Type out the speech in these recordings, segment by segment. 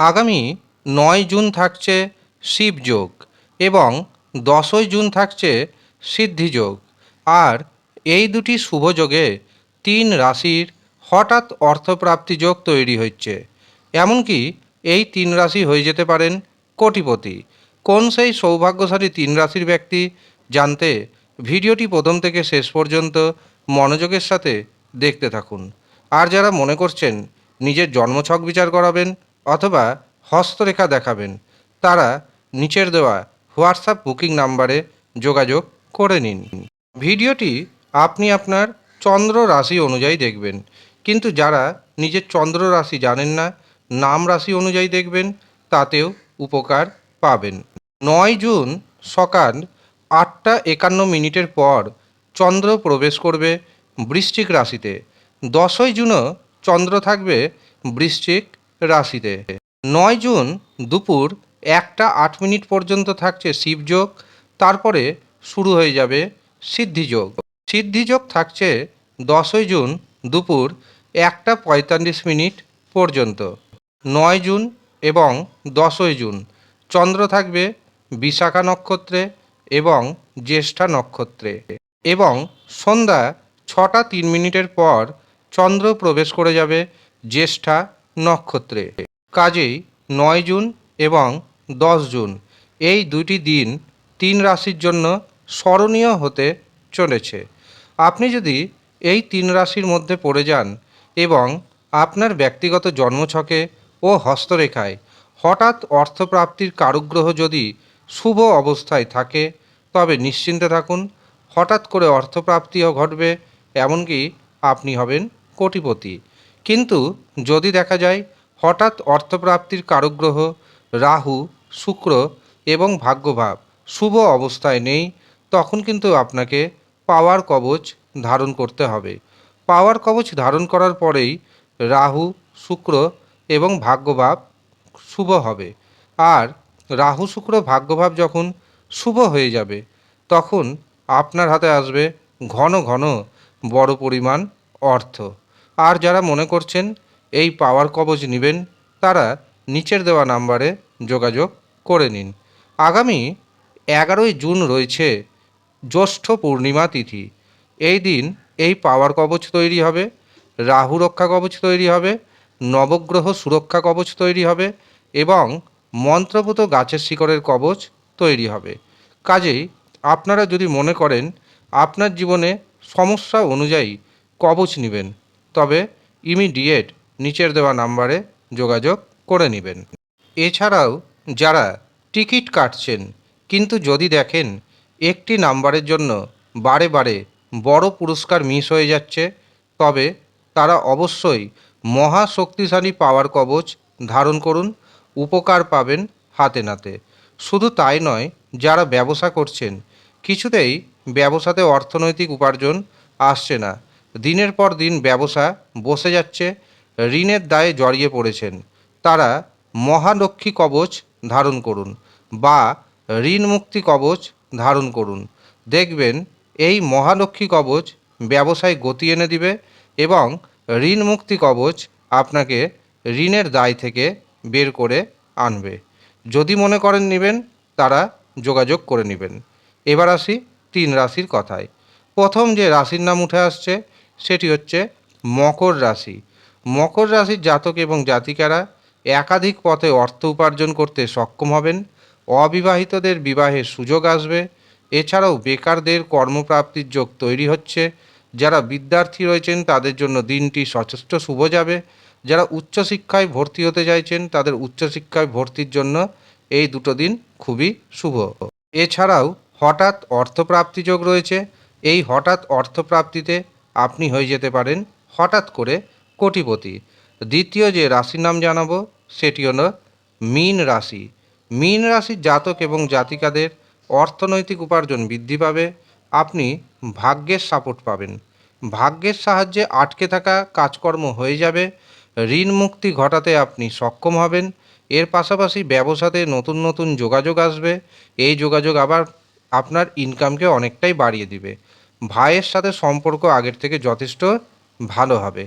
আগামী নয় জুন থাকছে শিবযোগ এবং দশই জুন থাকছে সিদ্ধিযোগ আর এই দুটি শুভযোগে তিন রাশির হঠাৎ অর্থপ্রাপ্তি যোগ তৈরি হচ্ছে। এমনকি এই তিন রাশি হয়ে যেতে পারেন কোটিপতি। কোন সেই সৌভাগ্যশালী তিন রাশির ব্যক্তি জানতে ভিডিওটি প্রথম থেকে শেষ পর্যন্ত মনোযোগের সাথে দেখতে থাকুন। আর যারা মনে করছেন নিজের জন্মছক বিচার করাবেন অথবা হস্তরেখা দেখাবেন। তারা নিচের দেওয়া হোয়াটসঅ্যাপ বুকিং নাম্বারে যোগাযোগ করে নিন। ভিডিওটি আপনি আপনার চন্দ্র রাশি অনুযায়ী দেখবেন। কিন্তু যারা নিজের চন্দ্র রাশি জানেন না, নাম রাশি অনুযায়ী দেখবেন, তাতেও উপকার পাবেন। নয় জুন সকাল আটটা একান্ন মিনিটের পর চন্দ্র প্রবেশ করবে বৃশ্চিক রাশিতে। দশই জুনও চন্দ্র থাকবে বৃশ্চিক রাশিতে। নয় জুন দুপুর একটা আট মিনিট পর্যন্ত থাকছে শিবযোগ তারপরে শুরু হয়ে যাবে সিদ্ধিযোগ সিদ্ধিযোগ থাকছে দশই জুন দুপুর একটা পঁয়তাল্লিশ মিনিট পর্যন্ত। নয় জুন এবং দশই জুন, চন্দ্র থাকবে বিশাখা নক্ষত্রে এবং জ্যেষ্ঠা নক্ষত্রে এবং সন্ধ্যা ছটা তিন মিনিটের পর চন্দ্র প্রবেশ করে যাবে জ্যেষ্ঠা নক্ষত্রে। কাজেই নয় জুন এবং দশ জুন এই দুটি দিন তিন রাশির জন্য স্মরণীয় হতে চলেছে। আপনি যদি এই তিন রাশির মধ্যে পড়ে যান এবং আপনার ব্যক্তিগত জন্মছকে ও হস্তরেখায় হঠাৎ অর্থপ্রাপ্তির কারুগ্রহ যদি শুভ অবস্থায় থাকে, তবে নিশ্চিন্তে থাকুন, হঠাৎ করে অর্থপ্রাপ্তিও ঘটবে, এমনকি আপনি হবেন কোটিপতি। কিন্তু যদি দেখা যায়, হঠাৎ অর্থপ্রাপ্তির কারুগ্রহ, রাহু, শুক্র এবং ভাগ্যভাব শুভ অবস্থায় নেই, তখন কিন্তু আপনাকে পাওয়ার কবচ ধারণ করতে হবে। পাওয়ার কবচ ধারণ করার পরেই রাহু, শুক্র এবং ভাগ্যভাব শুভ হবে। আর রাহু, শুক্র, ভাগ্যভাব যখন শুভ হয়ে যাবে, তখন আপনার হাতে আসবে ঘন ঘন বড় পরিমাণ অর্থ। আর যারা মনে করছেন এই পাওয়ার কবচ নেবেন, তারা নিচের দেওয়া নাম্বারে যোগাযোগ করে নিন। আগামী এগারোই জুন রয়েছে জ্যৈষ্ঠ পূর্ণিমা তিথি। এই দিন এই পাওয়ার কবচ তৈরি হবে, রাহু রক্ষা কবচ তৈরি হবে, নবগ্রহ সুরক্ষা কবচ তৈরি হবে এবং মন্ত্রপুত গাছের শিকড়ের কবচ তৈরি হবে। কাজেই আপনারা যদি মনে করেন, আপনার জীবনে সমস্যা অনুযায়ী কবচ নেবেন। তবে ইমিডিয়েট নিচের দেওয়া নাম্বারে যোগাযোগ করে নেবেন। এছাড়াও যারা টিকিট কাটছেন, কিন্তু যদি দেখেন একটি নাম্বারের জন্য বারে বারে বড় পুরস্কার মিস হয়ে যাচ্ছে, তবে তারা অবশ্যই মহা শক্তিশালী পাওয়ার কবচ ধারণ করুন, উপকার পাবেন হাতে নাতে। শুধু তাই নয়, যারা ব্যবসা করছেন, কিছুতেই ব্যবসাতে অর্থনৈতিক উপার্জন আসছে না। দিনের পর দিন ব্যবসা বসে যাচ্ছে, ঋণের দায়ে জড়িয়ে পড়েছেন। তারা মহালক্ষ্মী কবচ ধারণ করুন বা ঋণ মুক্তি কবচ ধারণ করুন। দেখবেন এই মহালক্ষ্মী কবচ ব্যবসায় গতি এনে দিবে এবং ঋণ মুক্তি কবচ আপনাকে ঋণের দায় থেকে বের করে আনবে। যদি মনে করেন নেবেন, তারা যোগাযোগ করে নেবেন। এবার আসি তিন রাশির কথায়। প্রথম যে রাশির নাম উঠে আসছে সেটি হচ্ছে মকর রাশি। মকর রাশির জাতক এবং জাতিকারা একাধিক পথে অর্থ উপার্জন করতে সক্ষম হবেন, অবিবাহিতদের বিবাহের সুযোগ আসবে, এছাড়াও বেকারদের কর্মপ্রাপ্তির যোগ তৈরি হচ্ছে। যারা বিদ্যার্থী রয়েছেন, তাদের জন্য দিনটি সচেষ্ট শুভ যাবে। যারা উচ্চশিক্ষায় ভর্তি হতে চাইছেন, তাদের উচ্চশিক্ষায় ভর্তির জন্য এই দুটো দিন খুবই শুভ। এছাড়াও হঠাৎ অর্থপ্রাপ্তি যোগ রয়েছে। এই হঠাৎ অর্থপ্রাপ্তিতে আপনি হয়ে যেতে পারেন হঠাৎ করে কোটিপতি। দ্বিতীয় যে রাশির নাম জানাব, সেটি হলো মীন রাশি। মীন রাশির জাতক এবং জাতিকাদের অর্থনৈতিক উপার্জন বৃদ্ধি পাবে, আপনি ভাগ্যের সাপোর্ট পাবেন। ভাগ্যের সাহায্যে আটকে থাকা কাজকর্ম হয়ে যাবে, ঋণ মুক্তি ঘটাতে আপনি সক্ষম হবেন, এর পাশাপাশি ব্যবসাতে নতুন নতুন যোগাযোগ আসবে, এই যোগাযোগ আবার আপনার ইনকামকে অনেকটাই বাড়িয়ে দিবে। ভাইয়ের সাথে সম্পর্ক আগের থেকে যথেষ্ট ভালো হবে।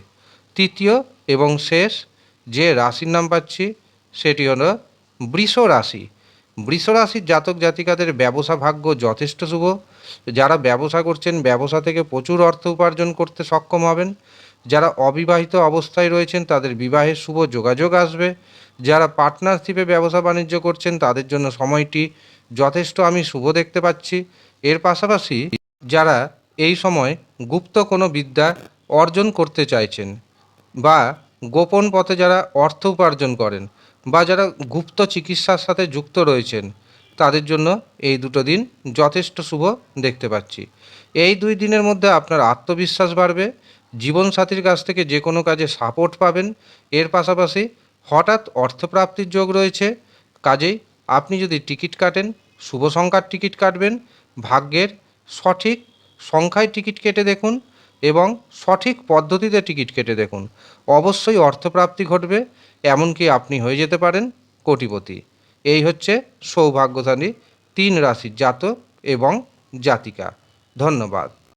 তৃতীয় এবং শেষ যে রাশির নাম পাচ্ছি, সেটি হলো বৃষ রাশি। বৃষ রাশির জাতক জাতিকাদের ব্যবসা ভাগ্য যথেষ্ট শুভ। যারা ব্যবসা করছেন, ব্যবসা থেকে প্রচুর অর্থ উপার্জন করতে সক্ষম হবেন। যারা অবিবাহিত অবস্থায় রয়েছেন, তাদের বিবাহের শুভ যোগাযোগ আসবে। যারা পার্টনারশিপে ব্যবসা বাণিজ্য করছেন, তাদের জন্য সময়টি যথেষ্ট আমি শুভ দেখতে পাচ্ছি। এর পাশাপাশি যারা এই সময় গুপ্ত কোনো বিদ্যা অর্জন করতে চাইছেন বা গোপন পথে যারা অর্থ উপার্জন করেন বা যারা গুপ্ত চিকিৎসার সাথে যুক্ত রয়েছেন, তাদের জন্য এই দুটো দিন যথেষ্ট শুভ দেখতে পাচ্ছি। এই দুই দিনের মধ্যে আপনার আত্মবিশ্বাস বাড়বে, জীবনসাথীর কাছ থেকে যে কোনো কাজে সাপোর্ট পাবেন। এর পাশাপাশি হঠাৎ অর্থপ্রাপ্তির যোগ রয়েছে, কাজেই আপনি যদি টিকিট কাটেন, শুভ সংখ্যার টিকিট কাটবেন, ভাগ্যের সঠিক সংখ্যায় টিকিট কেটে দেখুন এবং সঠিক পদ্ধতিতে টিকিট কেটে দেখুন। অবশ্যই অর্থপ্রাপ্তি ঘটবে, এমনকি আপনি হয়ে যেতে পারেন কোটিপতি। এই হচ্ছে সৌভাগ্যধানী তিন রাশির জাতক এবং জাতিকা। ধন্যবাদ।